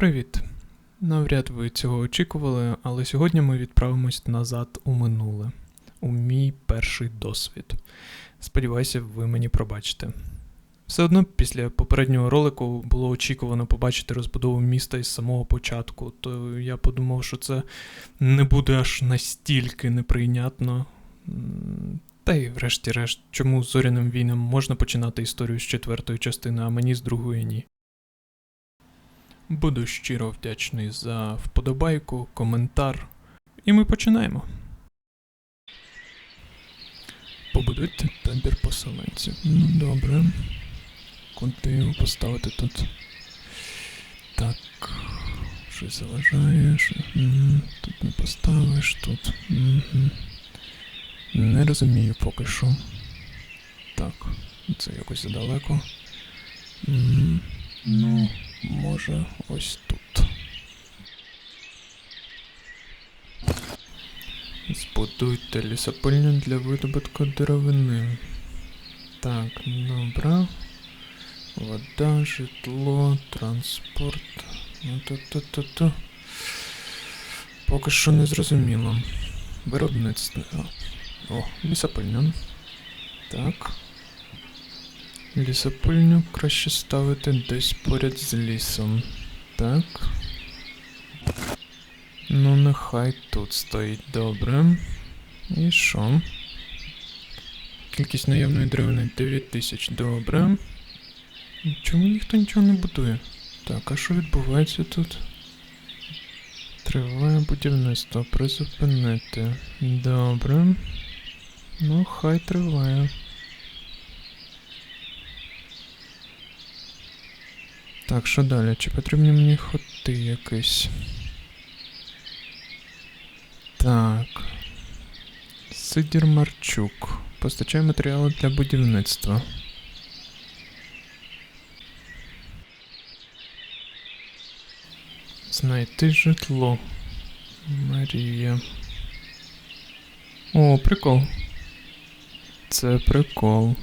Привіт! Навряд ви цього очікували, але сьогодні ми відправимось назад у минуле, у мій перший досвід. Сподіваюся, ви мені пробачите. Все одно після попереднього ролику було очікувано побачити розбудову міста із самого початку, то я подумав, що це не буде аж настільки неприйнятно. Та й врешті-решт, чому з зоряним війнам можна починати історію з четвертої частини, а мені з другої ні. Буду щиро вдячний за вподобайку, коментар. І ми починаємо. Побудуйте табір поселенців. Ну, добре. Куди його поставити тут? Так. Щось заважає. Що... Мгм, Тут не поставиш, тут. Мгм. Не розумію поки що. Так, це якось задалеко. Мгм. Ну, може, ось тут. Збудуйте лісопильню для видобутку деревини. Так, добре. Вода, житло, транспорт. Ну, ту-ту-ту-ту. Поки що не зрозуміло. Виробництво. О, лісопильня. Так. Лісопильню краще ставити десь поряд з лісом. Так. Ну, нехай тут стоїть добре. І що? Кількість наявної деревини 9000, добре. Чому ніхто нічого не будує? Так, а що відбувається тут? Триває будівництво, призупинити. Добре. Ну, хай триває. Так, що далі? Чи потрібні мені хоти якісь? Так. Сидір Марчук. Постачає матеріали для будівництва. Знайти житло. Марія. О, прикол. Це прикол.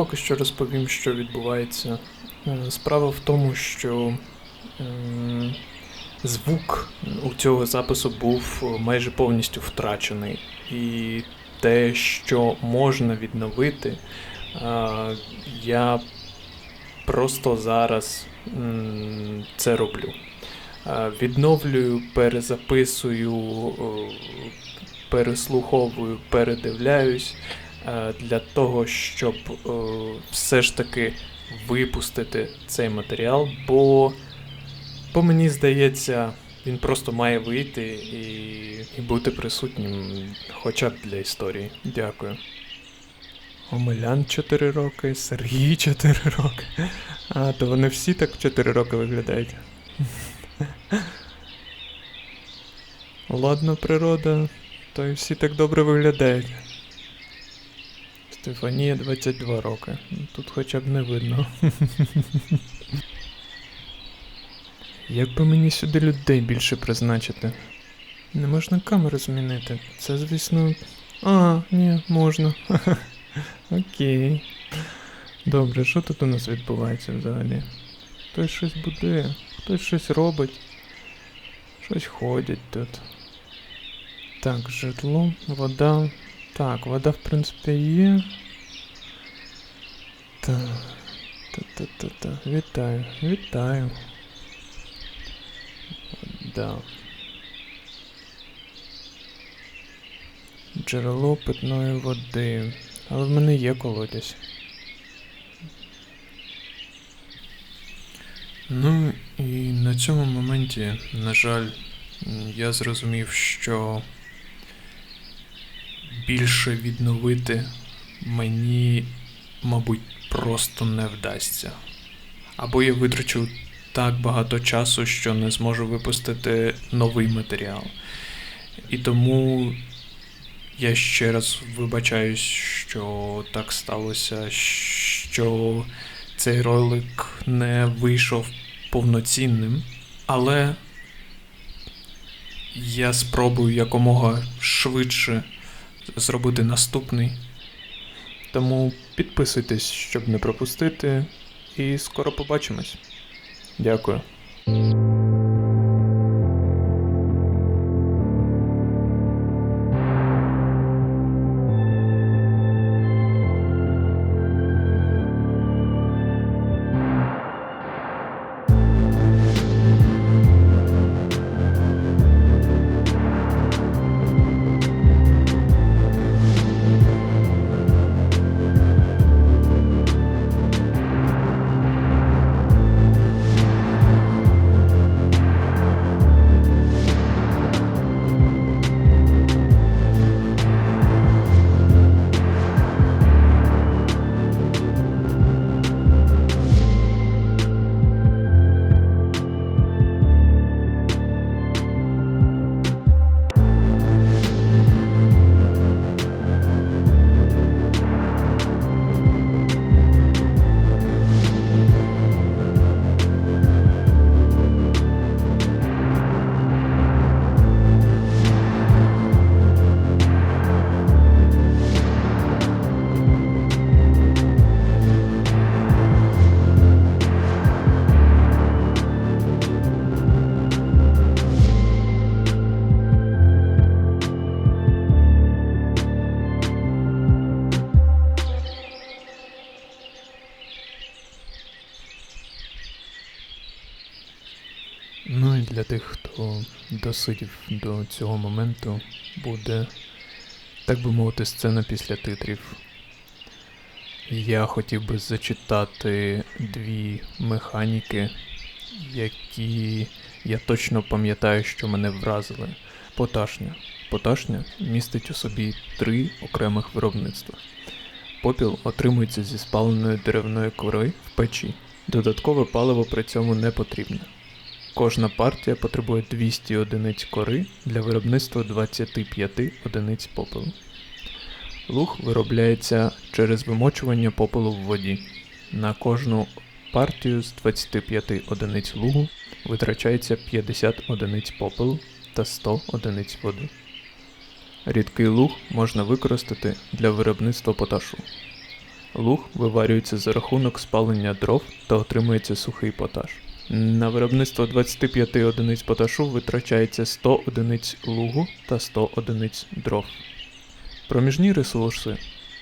Поки що розповім, що відбувається. Е, Справа в тому, що ем, звук у цього запису був е, майже повністю втрачений. І те, що можна відновити, е, я просто зараз це роблю. Е, Відновлюю, перезаписую, е, переслуховую, передивляюсь е, для того, щоб е, все ж таки випустити цей матеріал, бо, бо мені здається, він просто має вийти і, і бути присутнім хоча б для історії. Дякую. Омелян 4 роки, Сергій 4 роки. А, то вони всі так 4 роки виглядають. Ладно, природа, то й всі так добре виглядають. Стефанія 22 роки. Тут хоча б не видно. Як би мені сюди людей більше призначити? Не можна камеру змінити. Це, звісно. А, ні, можна. Окей. Добре, що тут у нас відбувається взагалі? Хтось щось будує, хтось щось робить. Щось ходять тут. Так, житло, вода. Так, вода, в принципі, є. Так. Та-та-та-та. Вітаю, вітаю. Да. Джерело питної води. Але в мене є колодязь. Ну і на цьому моменті, на жаль, я зрозумів, що більше відновити мені, мабуть, просто не вдасться. Або я витрачу так багато часу, що не зможу випустити новий матеріал. І тому я ще раз вибачаюсь, що так сталося, що цей ролик не вийшов повноцінним, але я спробую якомога швидше зробити наступний. Тому підписуйтесь, щоб не пропустити, і скоро побачимось. Дякую. Для тих, хто досидів до цього моменту, буде, так би мовити, сцена після титрів. Я хотів би зачитати дві механіки, які я точно пам'ятаю, що мене вразили. Поташня. Поташня містить у собі три окремих виробництва. Попіл отримується зі спаленої деревної кори в печі. Додаткове паливо при цьому не потрібне. Кожна партія потребує 200 одиниць кори для виробництва 25 одиниць попелу. Луг виробляється через вимочування попелу в воді. На кожну партію з 25 одиниць лугу витрачається 50 одиниць попелу та 100 одиниць води. Рідкий луг можна використати для виробництва поташу. Луг виварюється за рахунок спалення дров та отримується сухий поташ. На виробництво 25 одиниць поташу витрачається 100 одиниць лугу та 100 одиниць дров. Проміжні ресурси,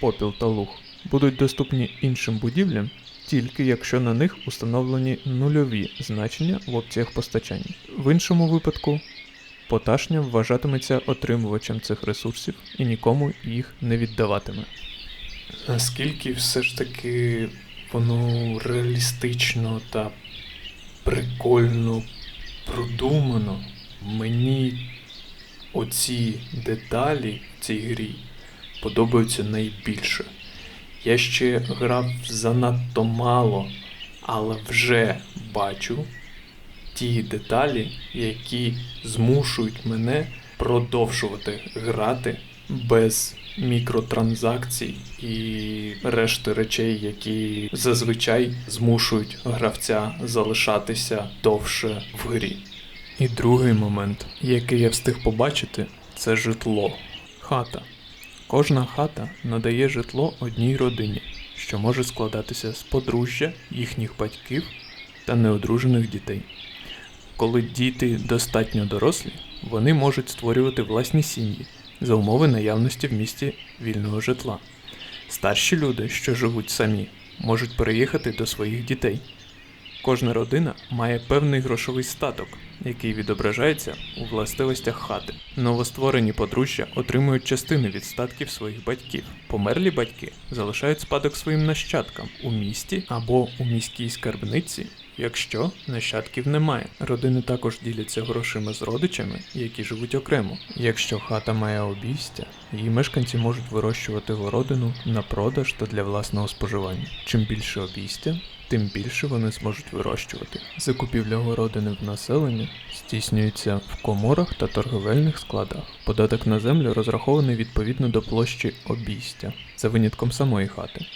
попіл та луг, будуть доступні іншим будівлям тільки якщо на них установлені нульові значення в опціях постачання. В іншому випадку поташня вважатиметься отримувачем цих ресурсів і нікому їх не віддаватиме. Наскільки все ж таки воно реалістично та прикольно продумано. Мені оці деталі в цій грі подобаються найбільше. Я ще грав занадто мало, але вже бачу ті деталі, які змушують мене продовжувати грати без мікротранзакцій і решти речей, які зазвичай змушують гравця залишатися довше в грі. І другий момент, який я встиг побачити, це житло. Хата. Кожна хата надає житло одній родині, що може складатися з подружжя, їхніх батьків та неодружених дітей. Коли діти достатньо дорослі, вони можуть створювати власні сім'ї за умови наявності в місті вільного житла. Старші люди, що живуть самі, можуть переїхати до своїх дітей. Кожна родина має певний грошовий статок, який відображається у властивостях хати. Новостворені подружжя отримують частини від статків своїх батьків. Померлі батьки залишають спадок своїм нащадкам у місті або у міській скарбниці, якщо нащадків немає. Родини також діляться грошима з родичами, які живуть окремо. Якщо хата має обійстя, її мешканці можуть вирощувати городину на продаж та для власного споживання. Чим більше обійстя, тим більше вони зможуть вирощувати. Закупівля городини в населення здійснюється в коморах та торговельних складах. Податок на землю розрахований відповідно до площі обійстя, за винятком самої хати.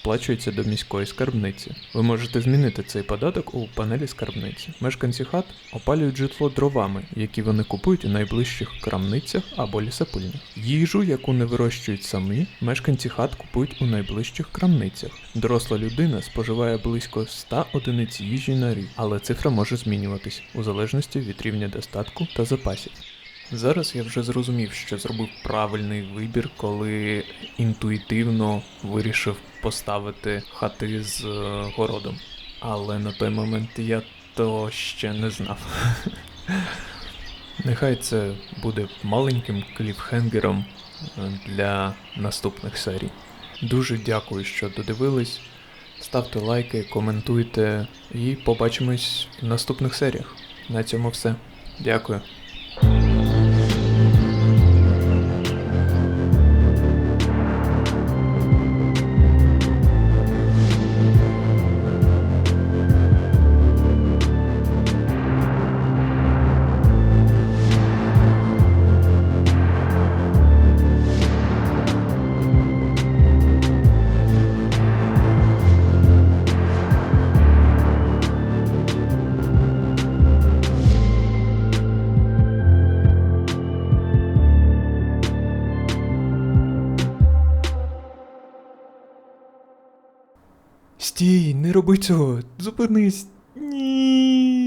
Сплачується до міської скарбниці. Ви можете змінити цей податок у панелі скарбниці. Мешканці хат опалюють житло дровами, які вони купують у найближчих крамницях або лісопильнях. Їжу, яку не вирощують самі, мешканці хат купують у найближчих крамницях. Доросла людина споживає близько 100 одиниць їжі на рік, але цифра може змінюватись у залежності від рівня достатку та запасів. Зараз я вже зрозумів, що зробив правильний вибір, коли інтуїтивно вирішив поставити хати з е, городом. Але на той момент я то ще не знав. Нехай це буде маленьким кліфхенгером е, для наступних серій. Дуже дякую, що додивились. Ставте лайки, коментуйте і побачимось в наступних серіях. На цьому все. Дякую. Стій, не роби цього. Зупинись. Ні.